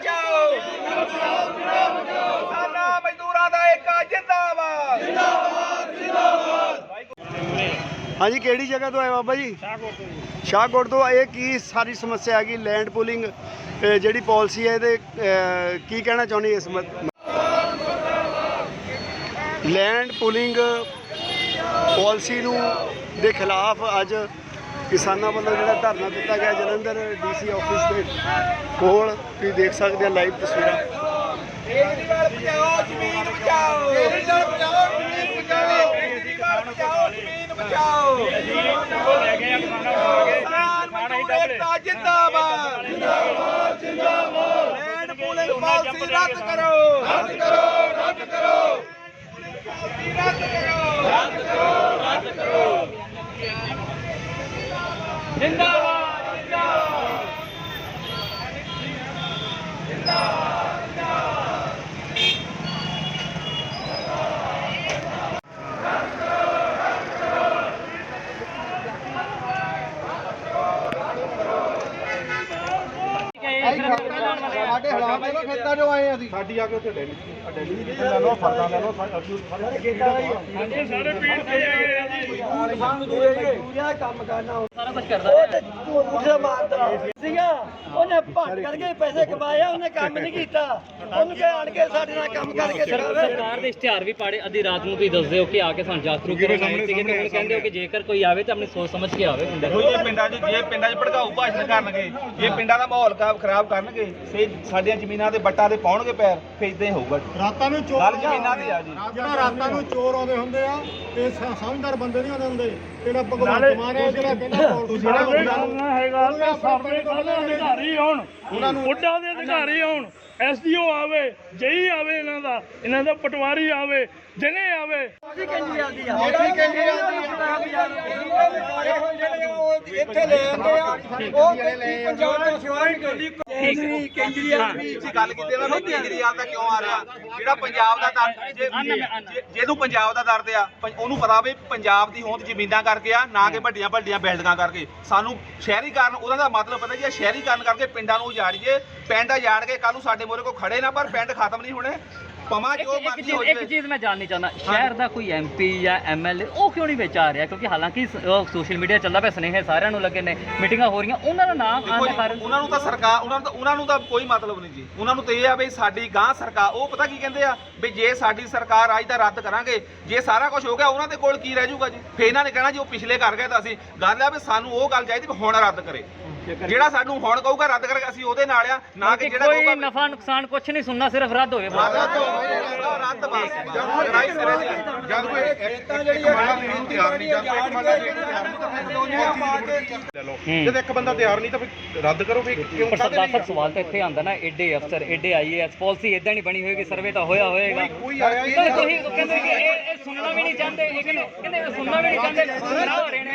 ਬਚਾਓ। ਸਾਡਾ ਹਾਂਜੀ, ਕਿਹੜੀ ਜਗ੍ਹਾ ਤੋਂ ਆਏ ਬਾਬਾ ਜੀ? ਸ਼ਾਹਕੋਟ ਤੋਂ। ਇਹ ਕੀ ਸਾਰੀ ਸਮੱਸਿਆ ਹੈਗੀ? ਲੈਂਡ ਪੂਲਿੰਗ ਜਿਹੜੀ ਪਾਲਿਸੀ ਹੈ ਇਹਦੇ ਕੀ ਕਹਿਣਾ ਚਾਹੁੰਦੇ ਇਸ ਲੈਂਡ ਪੂਲਿੰਗ ਪਾਲਿਸੀ ਨੂੰ ਦੇ ਖਿਲਾਫ ਅੱਜ ਕਿਸਾਨਾਂ ਵੱਲੋਂ ਜਿਹੜਾ ਧਰਨਾ ਦਿੱਤਾ ਗਿਆ ਜਲੰਧਰ ਡੀਸੀ ਆਫਿਸ ਦੇ ਕੋਲ ਤੁਸੀਂ ਦੇਖ ਸਕਦੇ ਹੋ ਲਾਈਵ ਤਸਵੀਰਾਂ। ਕੇਜਰੀਵਾਲ ਬਚਾਓ ਜ਼ਮੀਨ ਬਚਾਓ ਕੇਜਰੀਵਾਲ ਬਚਾਓ ਜ਼ਮੀਨ ਬਚਾਓ ਕੇਜਰੀਵਾਲ ਬਚਾਓ ਜ਼ਮੀਨ ਬਚਾਓ ਉਹ ਲੈ ਗਏ ਆ ਕਿਸਾਨਾਂ ਨੂੰ ਆ ਗਏ ਕਿਸਾਨ ਮਜ਼ਦੂਰ ਏਕਤਾ ਜਿੰਦਾਬਾਦ। ਜਿੰਦਾਬਾਦ ਜਿੰਦਾਬਾਦ। ਲੈਂਡ ਪੂਲਿੰਗ ਪਾਲਿਸੀ ਰੱਦ ਕਰੋ। ਰੱਦ ਕਰੋ ਰੱਦ ਕਰੋ ਰੱਦ ਕਰੋ ਰੱਦ ਕਰੋ ਰੱਦ ਕਰੋ ਜਿੰਦਾਬਾਦ ਜਿੰਦਾਬਾਦ ਸਾਡੇ ਹਾਲਾਤ ਦੇਖੋ ਖੇਤਾਂ 'ਚੋਂ ਆਏ ਆ ਅਸੀਂ। ਸਾਡੀ ਆ ਕੇ ਉੱਥੇ ਡੈਲੀ ਡੈਲੀ ਦੀ ਲੈ ਲਓ ਫਰਦਾਂ ਲੈ ਲਓ ਅਸੀਂ ਸਾਰੇ ਸਾਰੇ ਪੀੜ ਤੇ ਆਏ ਆ ਜੀ। ਸੀਗਾ। ਉਹਨੇ ਭੱਟ ਕਰਕੇ ਪੈਸੇ ਕਮਾਏ ਆ, ਉਹਨੇ ਕੰਮ ਨਹੀਂ ਕੀਤਾ। ਉਹਨੂੰ ਕਹਿ ਆਣ ਕੇ ਸਾਡੇ ਨਾਲ ਕੰਮ ਕਰਕੇ ਦਿਖਾਵੇ। ਸਰਕਾਰ ਦੇ ਇਸ਼ਤਿਹਾਰ ਵੀ ਪਾੜੇ ਅੱਧੀ ਰਾਤ ਨੂੰ ਤੁਸੀਂ ਦੱਸਦੇ ਹੋ ਕਿ ਆ ਕੇ ਸਾਨੂੰ ਜਾਗਰੂਕ ਕਰਨ ਆਏ ਸੀਗੇ ਤੇ ਹੁਣ ਕਹਿੰਦੇ ਹੋ ਕਿ ਜੇਕਰ ਕੋਈ ਆਵੇ ਤਾਂ ਆਪਣੀ ਸੋਚ ਸਮਝ ਕੇ ਆਵੇ। ਪਿੰਡ ਦੇਖੋ ਜੇ ਪਿੰਡਾਂ 'ਚ ਜੇ ਪਿੰਡਾਂ 'ਚ ਭੜਕਾਊ ਭਾਸ਼ਣ ਕਰਨਗੇ ਜੇ ਪਿੰਡਾਂ ਦਾ ਮਾਹੌਲ ਖਰਾਬ ਖਰਾਬ ਕਰਨਗੇ ਫੇ ਸਾਡੀਆਂ ਜ਼ਮੀਨਾਂ ਦੇ ਬੱਟਾਂ ਤੇ ਪਾਉਣਗੇ ਪੈਰ ਫੇ ਇਦਾਂ ਹੀ ਹੋਊਗਾ। ਰਾਤਾਂ ਨੂੰ ਚੋਰ ਗੱਲ ਜ਼ਮੀਨਾਂ ਦੀ ਆ ਜੀ। ਜਿਹੜਾ ਰਾਤਾਂ ਨੂੰ ਚੋਰ ਆਉਂਦੇ ਹੁੰਦੇ ਆ ਸ- ਸਮਝਦਾਰ ਬੰਦੇ ਨਹੀਂ ਆਉਂਦੇ ਹੁੰਦੇ। ਜਿਹੜਾ ਭਗਵੰਤ ਮਾਨ ਹੈ ਜਿਹੜਾ ਕਹਿੰਦਾ ਤੁਸੀਂ ਨਾ ਹੈਗਾ ਕਿ ਸਰਵੇ ਕਰਦੇ ਅਧਿਕਾਰੀ ਆਉਣ ਉਹਨਾਂ ਨੂੰ ਉੱਡਾਂ ਦੇ ਅਧਿਕਾਰੀ ਆਉਣ ਐਸਡੀਓ ਆਵੇ ਜਈ ਆਵੇ ਇਹਨਾਂ ਦਾ ਇਹਨਾਂ ਦਾ ਪਟਵਾਰੀ ਆਵੇ ਦਿਨੇ ਆਵੇ। ਇੱਥੇ ਲੈ ਆਉਂਦੇ ਆ। ਉਹ ਪੰਜਾਬ ਦਾ ਸਿਵਾਰਨ ਕਰਦੀ ਕੇਜਰੀ ਕੇਜਰੀਵਾਲ ਵੀ ਜੀ ਗੱਲ ਕੀਤੀ ਨਾ ਵੀ ਕੇਜਰੀਵਾਲ ਦਾ ਕਿਉਂ ਆ ਰਿਹਾ? ਜਿਹੜਾ ਪੰਜਾਬ ਦਾ ਦਰਦ ਜੇ ਜੇ- ਜਿਹਨੂੰ ਪੰਜਾਬ ਦਾ ਦਰਦ ਆ ਉਹਨੂੰ ਪਤਾ ਵੀ ਪੰਜਾਬ ਦੀ ਹੋਂਦ ਜ਼ਮੀਨਾਂ ਕਰਕੇ ਆ ਨਾ ਕਿ ਵੱਡੀਆਂ ਵੱਡੀਆਂ ਬਿਲਡਿੰਗਾਂ ਕਰਕੇ। ਸਾਨੂੰ ਸ਼ਹਿਰੀਕਰਨ ਉਹਦਾ ਦਾ ਮਤਲਬ ਪਤਾ ਕੀ ਆ ਸ਼ਹਿਰੀਕਰਨ ਕਰਕੇ ਪਿੰਡਾਂ ਨੂੰ ਉਜਾੜੀਏ। ਪਿੰਡ ਉਜਾੜ ਕੇ ਕੱਲ ਨੂੰ ਸਾਡੇ ਮੋਰੇ ਕੋ ਖੜੇ ਨਾ ਪਰ ਪਿੰਡ ਖਤਮ ਨਹੀਂ ਹੋਣੇ। ਪਮਾ ਇੱਕ ਜੋ ਇੱਕ ਮਰਜ਼ੀ ਚੀਜ਼ ਇੱਕ ਚੀਜ਼ ਮੈਂ ਜਾਣਨੀ ਚਾਹੁੰਦਾ ਸ਼ਹਿਰ ਦਾ ਕੋਈ ਐਮਪੀ ਜਾਂ ਐਮਐਲਏ ਉਹ ਕਿਉਂ ਨਹੀਂ ਵਿੱਚ ਆ ਰਿਹਾ? ਕਿਉਂਕਿ ਹਾਲਾਂਕਿ ਸੋਸ਼ਲ ਮੀਡੀਆ ਚੱਲਦਾ ਪਿਆ ਸੁਨੇਹੇ ਸਾਰਿਆਂ ਨੂੰ ਲੱਗੇ ਨੇ ਮੀਟਿੰਗਾਂ ਹੋ ਰਹੀਆਂ ਉਹਨਾਂ ਦਾ ਨਾਮ ਦੇਖੋ ਆਉਣ ਜੀ, ਦਾ ਕਾਰਨ ਉਹਨਾਂ ਨੂੰ ਤਾਂ ਸਰਕਾਰ ਉਹਨਾਂ ਨੂੰ ਤਾਂ ਉਹਨਾਂ ਨੂੰ ਤਾਂ ਕੋਈ ਮਤਲਬ ਨਹੀਂ ਜੀ। ਉਹਨਾਂ ਨੂੰ ਤਾਂ ਇਹ ਆ ਵੀ ਸਾਡੀ ਗਾਂ ਸਰਕਾਰ ਉਹ ਪਤਾ ਕੀ ਕਹਿੰਦੇ ਆ? ਵੀ ਜੇ ਸਾਡੀ ਸਰਕਾਰ ਆਈ ਤਾਂ ਰੱਦ ਕਰਾਂਗੇ ਜੇ ਸਾਰਾ ਕੁਝ ਹੋ ਗਿਆ ਉਹਨਾਂ ਦੇ ਕੋਲ ਕੀ ਰਹਿ ਜਾਊਗਾ ਜੀ? ਫੇਰ ਇਹਨਾਂ ਨੇ ਕਹਿਣਾ ਜੀ ਉਹ ਪਿਛਲੇ ਕਰ ਗਏ ਤਾਂ ਅਸੀਂ ਗੱਲ ਆ ਵੀ ਸਾਨੂੰ ਉਹ ਗੱਲ ਚਾਹੀਦੀ ਵੀ ਹੁਣ ਰੱਦ ਕਰੇ। ਜਿਹੜਾ ਸਾਨੂੰ ਹੁਣ ਕਹੂਗਾ ਰੱਦ ਕਰੇ ਅਸੀਂ ਉਹਦੇ ਨਾਲ ਆ ਨਾ ਕਿ ਜਿਹੜਾ ਕੋਈ ਕਹੂਗਾ ਨਫਾ ਨੁਕਸਾਨ ਕੁਝ ਨਹੀਂ ਸੁਣਨਾ ਸਿਰਫ ਰੱਦ ਹੋਵੇ ਬਸ। ਰੱਦ ਹੋਵੇ ਰੱਦ ਬਸ ਲੜਾਈ ਸਿਰੇ ਦੀ ਆ। ਜਦ ਕੋਈ ਇੱਕ ਨੂੰ ਤਿਆਰ ਨਹੀਂ ਜਦ ਇੱਕ ਮਾਲਾ ਦੇਣ ਨੂੰ ਤਿਆਰ ਨਹੀਂ ਤਾਂ ਫਿਰ ਦੋਨੋਂ ਪਾ ਕੇ ਲੈ ਲਓ ਹੂੰ। ਜਦ ਇੱਕ ਬੰਦਾ ਤਿਆਰ ਨਹੀਂ ਤਾਂ ਫਿਰ ਰੱਦ ਕਰੋ ਵੀ ਕਿਉਂ ਪਰ ਕਾਹਦੇ ਸਰਦਾਰ ਲਈ ਸਾਹਿਬ ਸਵਾਲ ਤਾਂ ਇੱਥੇ ਆਉਂਦਾ ਨਾ ਐਡੇ ਅਫਸਰ ਐਡੇ ਆਈਏਐਸ ਪਾਲਿਸੀ ਇਦਾਂ ਨਹੀਂ ਬਣੀ ਹੋਏਗੀ ਸਰਵੇ ਤਾਂ ਹੋਇਆ ਹੋਏਗਾ ਕੋਈ ਆਇਆ ਹੀ ਪਰ ਨਹੀਂ ਤੁਸੀਂ ਕਹਿੰਦੇ ਕਿ ਇਹ ਇਹ ਸੁਣਨਾ ਵੀ ਨਹੀਂ ਚਾਹੁੰਦੇ ਇਹ ਕਹਿੰਦੇ ਕਹਿੰਦੇ ਸੁਣਨਾ ਵੀ ਨਹੀਂ ਚਾਹੁੰਦੇ ਗੁੰਮਰਾਹ ਹੋ ਰਹੇ ਨੇ।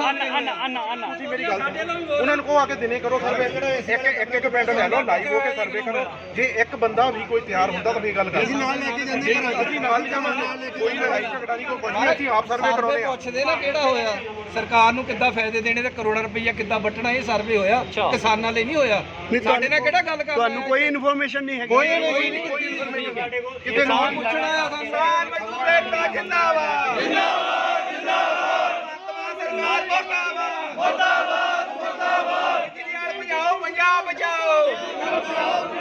ਅੰਨ ਅੰਨ ਅੰਨ ਅੰਨ। ਤੁਸੀਂ ਮੇਰੀ ਗੱਲ ਸੁਣੋ। ਉਹਨਾਂ ਨੂੰ ਕਹੋ ਆ ਕੇ ਦਿਨੇ ਕਰੋ ਸਰਵੇ ਇੱਕ ਇੱਕ ਇੱਕ ਪਿੰਡ ਲੈ ਲਓ ਲਾਈਵ ਹੋ ਕੇ ਸਰਵੇ ਕਰੋ। ਜੇ ਇੱਕ ਬੰਦਾ ਵੀ ਕੋਈ ਤਿਆਰ ਹੁੰਦਾ ਤਾਂ ਫੇਰ ਗੱਲ ਕਰ ਅਸੀਂ ਨਾਲ ਲੈ ਕੇ ਜਾਂਦੇ ਅਸੀਂ ਨਾਲ ਜਾਵਾਂਗੇ ਕੋਈ ਲੜਾਈ ਝਗੜਾ ਨਹੀਂ ਕੋਈ ਨਹੀਂ ਅਸੀਂ ਆਪ ਸਰਵੇ ਕਰਾਉਂਦੇ ਆ ਪੁੱਛਦੇ ਨਾ ਕਿਹੜਾ ਹੋਇਆ। ਸਰਕਾਰ ਨੂੰ ਕਿੱਦਾਂ ਫਾਇਦੇ ਦੇਣੇ ਤੇ ਕਰੋੜਾਂ ਰੁਪਈਆ ਕਿੱਦਾਂ ਵੱਟਣਾ ਇਹ ਸਰਵੇ ਹੋਇਆ। ਕਿਸਾਨਾਂ ਲਈ ਨਹੀਂ ਹੋਇਆ। ਸਾਡੇ ਨਾਲ ਕਿਹੜਾ ਗੱਲ ਕਰ ਤੁਹਾਨੂੰ ਕੋਈ ਇਨਫੋਰਮੇਸ਼ਨ ਨਹੀਂ ਹੈਗੀ। ਕੋਈ ਨਹੀਂ ਕੋਈ ਇਨਫੋਰਮੇਸ਼ਨ ਕਿਤੇ ਨਾ ਪੁੱਛਣਾ ਆ ਸਾਨੂੰ ਜਿੰਦਾਬਾਦ। ਜਿੰਦਾਬਾਦ ਜਿੰਦਾਬਾਦ ਸਰਕਾਰ ਮੁਰਦਾਬਾਦ। ਮੁਰਦਾਬਾਦ ਮੁਰਦਾਬਾਦ। ਪੰਜਾਬ ਪੰਜਾਬ ਬਚਾਓ ਪੰਜਾਬ ਬਚਾਓ।